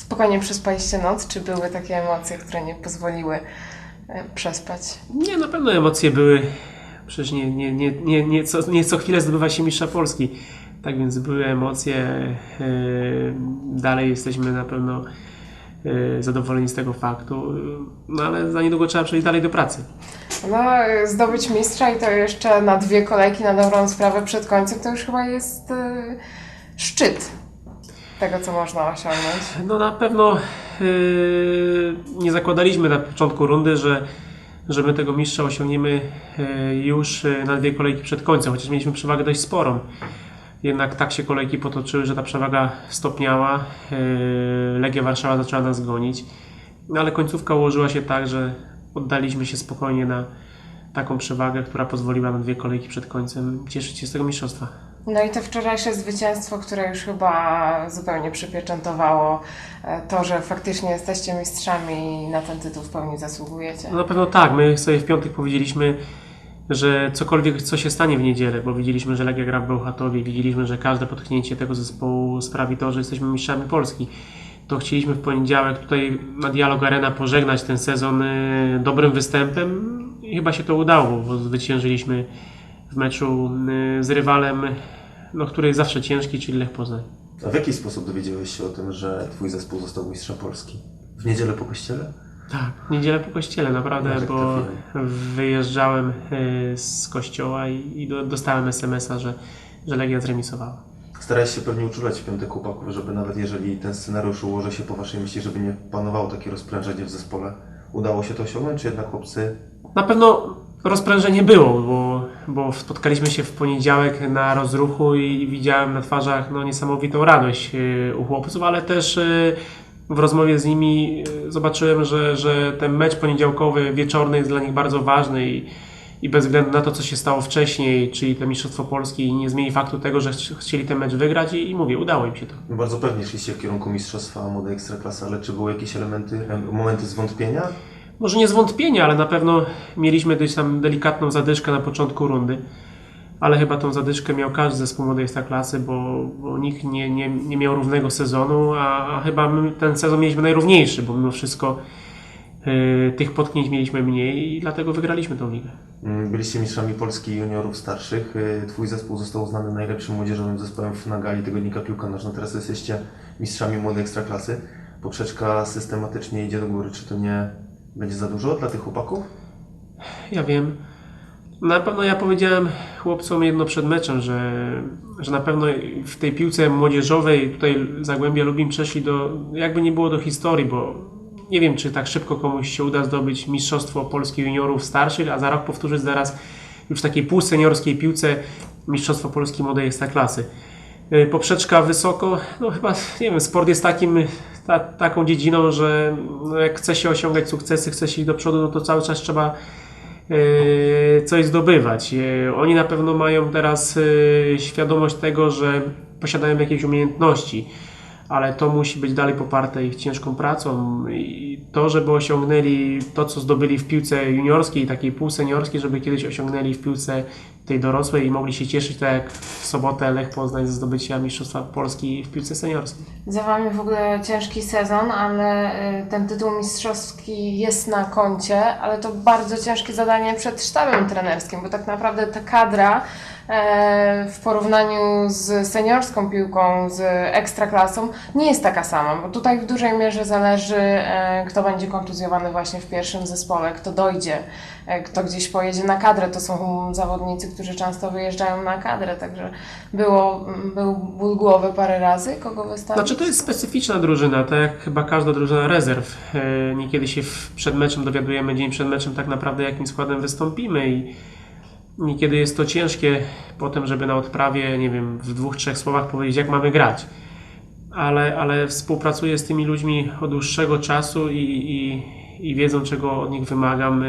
spokojnie przespaliście noc, czy były takie emocje, które nie pozwoliły e, przespać? Nie, na pewno emocje były. Przecież nie, nie, nie, nie, nie, co, nie co chwilę zdobywa się mistrza Polski. Tak więc były emocje. Yy, dalej jesteśmy na pewno yy, zadowoleni z tego faktu. No ale za niedługo trzeba przejść dalej do pracy. No, e, zdobyć mistrza i to jeszcze na dwie kolejki na dobrą sprawę przed końcem, to już chyba jest e, szczyt tego, co można osiągnąć. No na pewno yy, nie zakładaliśmy na początku rundy, że, że my tego mistrza osiągniemy yy, już yy, na dwie kolejki przed końcem, chociaż mieliśmy przewagę dość sporą. Jednak tak się kolejki potoczyły, że ta przewaga stopniała. Yy, Legia Warszawa zaczęła nas gonić. No ale końcówka ułożyła się tak, że oddaliśmy się spokojnie na taką przewagę, która pozwoliła na dwie kolejki przed końcem cieszyć się z tego mistrzostwa. No i to wczorajsze zwycięstwo, które już chyba zupełnie przypieczętowało e, to, że faktycznie jesteście mistrzami i na ten tytuł w pełni zasługujecie. No na pewno tak. My sobie w piątek powiedzieliśmy, że cokolwiek co się stanie w niedzielę, bo widzieliśmy, że Legia gra w Bełchatowie, widzieliśmy, że każde potknięcie tego zespołu sprawi to, że jesteśmy mistrzami Polski. To chcieliśmy w poniedziałek tutaj na Dialog Arena pożegnać ten sezon y, dobrym występem i chyba się to udało, bo zwyciężyliśmy w meczu y, z rywalem, no, który jest zawsze ciężki, czyli Lech Poznań. A w jaki sposób dowiedziałeś się o tym, że twój zespół został mistrzem Polski? W niedzielę po kościele? Tak, w niedzielę po kościele, naprawdę, bo trafiłem. wyjeżdżałem y, z kościoła i, i do- dostałem SMS-a, że, że Legia zremisowała. Starałeś się pewnie uczulać w piątek chłopaków, żeby nawet jeżeli ten scenariusz ułoży się po waszej myśli, żeby nie panowało takie rozprężenie w zespole. Udało się to osiągnąć, czy jednak chłopcy Na pewno rozprężenie było, bo, bo spotkaliśmy się w poniedziałek na rozruchu i widziałem na twarzach no, niesamowitą radość y, u chłopców, ale też y, w rozmowie z nimi y, zobaczyłem, że, że ten mecz poniedziałkowy, wieczorny jest dla nich bardzo ważny i, i bez względu na to, co się stało wcześniej, czyli to Mistrzostwo Polski, nie zmieni faktu tego, że ch- chcieli ten mecz wygrać i, i mówię, udało im się to. bardzo pewnie szliście w kierunku mistrzostwa młodej ekstraklasy, ale czy były jakieś elementy, em, momenty zwątpienia? Może nie zwątpienia, ale na pewno mieliśmy gdzieś tam delikatną zadyszkę na początku rundy. Ale chyba tą zadyszkę miał każdy zespół młodej klasy, bo, bo nikt nie, nie, nie miał równego sezonu, a, a chyba my ten sezon mieliśmy najrówniejszy, bo mimo wszystko y, tych potknięć mieliśmy mniej i dlatego wygraliśmy tą ligę. Mm, Byliście mistrzami Polski juniorów starszych. Y, Twój zespół został uznany najlepszym młodzieżowym zespołem w nagali tygodnika Piłka Nożna. Teraz jesteście mistrzami młodej ekstraklasy. Poprzeczka systematycznie idzie do góry. Czy to nie będzie za dużo dla tych chłopaków? Ja wiem. Na pewno ja powiedziałem chłopcom jedno przed meczem, że, że na pewno w tej piłce młodzieżowej tutaj Zagłębia Lubin przeszli do, jakby nie było do historii, bo nie wiem, czy tak szybko komuś się uda zdobyć Mistrzostwo Polski Juniorów starszych, a za rok powtórzyć zaraz już w takiej półseniorskiej piłce Mistrzostwo Polski Młodej Ekstraklasy. Y, Poprzeczka wysoko, no chyba, nie wiem, sport jest takim, ta, taką dziedziną, że jak chce się osiągać sukcesy, chce się iść do przodu, no to cały czas trzeba e, coś zdobywać. E, Oni na pewno mają teraz e, świadomość tego, że posiadają jakieś umiejętności, ale to musi być dalej poparte ich ciężką pracą i to, żeby osiągnęli to, co zdobyli w piłce juniorskiej, takiej półseniorskiej, żeby kiedyś osiągnęli w piłce tej dorosłej i mogli się cieszyć, tak jak w sobotę Lech Poznań ze zdobycia Mistrzostwa Polski w piłce seniorskiej. Za Wami w ogóle ciężki sezon, ale y, ten tytuł mistrzowski jest na koncie, ale to bardzo ciężkie zadanie przed sztabem trenerskim, bo tak naprawdę ta kadra w porównaniu z seniorską piłką, z ekstraklasą nie jest taka sama, bo tutaj w dużej mierze zależy, e, kto będzie kontuzjowany właśnie w pierwszym zespole, kto dojdzie, e, kto gdzieś pojedzie na kadrę. To są zawodnicy, którzy często wyjeżdżają na kadrę, także było, był ból głowy parę razy, kogo wystawić. Znaczy to jest specyficzna drużyna, tak jak chyba każda drużyna rezerw. E, Niekiedy się przed meczem dowiadujemy dzień przed meczem tak naprawdę jakim składem wystąpimy i niekiedy jest to ciężkie potem, żeby na odprawie, nie wiem, w dwóch, trzech słowach powiedzieć jak mamy grać. Ale, ale współpracuję z tymi ludźmi od dłuższego czasu i, i, i wiedzą czego od nich wymagam.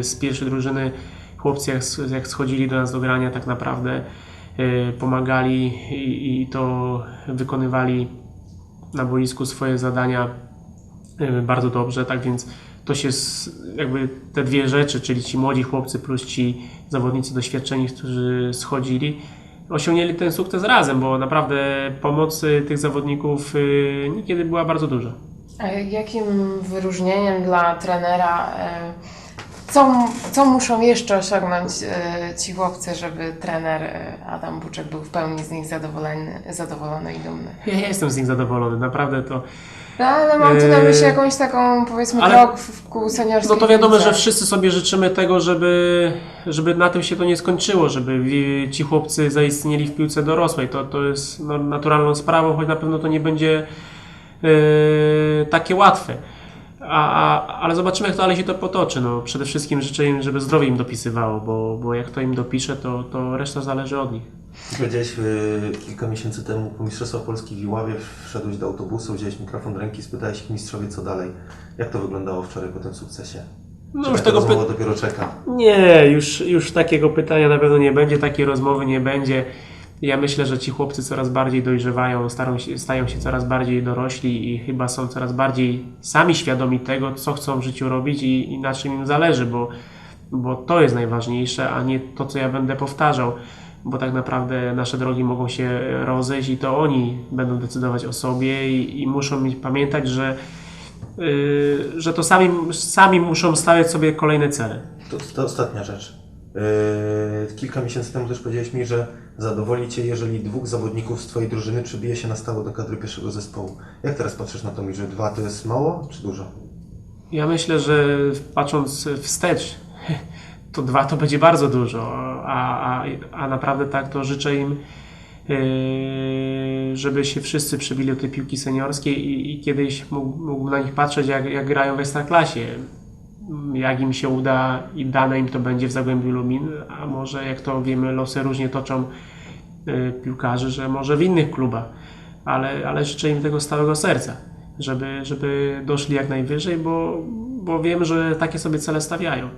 Z pierwszej drużyny chłopcy jak, jak schodzili do nas do grania tak naprawdę e, pomagali i, i to wykonywali na boisku swoje zadania y, bardzo dobrze, tak więc to się s- jakby te dwie rzeczy, czyli ci młodzi chłopcy plus ci zawodnicy doświadczeni, którzy schodzili, osiągnęli ten sukces razem, bo naprawdę pomocy tych zawodników y, niekiedy była bardzo duża. A jakim wyróżnieniem dla trenera, e, co, co muszą jeszcze osiągnąć e, ci chłopcy, żeby trener Adam Buczek był w pełni z nich zadowolony, zadowolony i dumny? Ja jestem z nich zadowolony, naprawdę to. No, ale mam tu na myśli jakąś taką, powiedzmy, ale- krok w, w kół seniorskiej No to wiadomo, piłce. że wszyscy sobie życzymy tego, żeby, żeby na tym się to nie skończyło, żeby wi- ci chłopcy zaistnieli w piłce dorosłej. To, to jest no, naturalną sprawą, choć na pewno to nie będzie e, takie łatwe. A, a, ale zobaczymy, jak to dalej się to potoczy. No, przede wszystkim życzę im, żeby zdrowie im dopisywało, bo, bo jak to im dopisze, to, to reszta zależy od nich. Powiedziałeś y, kilka miesięcy temu po Mistrzostwach Polski w Iławie, wszedłeś do autobusu, wziąłeś mikrofon do ręki, spytałeś ich mistrzowie co dalej. Jak to wyglądało wczoraj po tym sukcesie? No Czy już taka tego py- dopiero czeka? Nie, już, już takiego pytania na pewno nie będzie, takiej rozmowy nie będzie. Ja myślę, że ci chłopcy coraz bardziej dojrzewają, stają się, stają się coraz bardziej dorośli i chyba są coraz bardziej sami świadomi tego, co chcą w życiu robić i, i na czym im zależy, bo, bo to jest najważniejsze, a nie to, co ja będę powtarzał. Bo tak naprawdę nasze drogi mogą się rozejść i to oni będą decydować o sobie i, i muszą mieć, pamiętać, że, yy, że to sami, sami muszą stawiać sobie kolejne cele. To, to ostatnia rzecz. Yy, kilka miesięcy temu też powiedziałeś mi, że zadowoli Cię, jeżeli dwóch zawodników z Twojej drużyny przybije się na stałe do kadry pierwszego zespołu. Jak teraz patrzysz na to, mi, że dwa to jest mało czy dużo? Ja myślę, że patrząc wstecz, to dwa to będzie bardzo dużo, a, a, a naprawdę tak to życzę im, yy, żeby się wszyscy przybili do tej piłki seniorskiej i, i kiedyś mógł, na nich patrzeć, jak, jak grają w Ekstraklasie. Jak im się uda i dane im to będzie w Zagłębiu Lubin, a może jak to wiemy, losy różnie toczą yy, piłkarzy, że może w innych klubach, ale, ale życzę im tego z całego serca, żeby, żeby doszli jak najwyżej, bo, bo wiem, że takie sobie cele stawiają.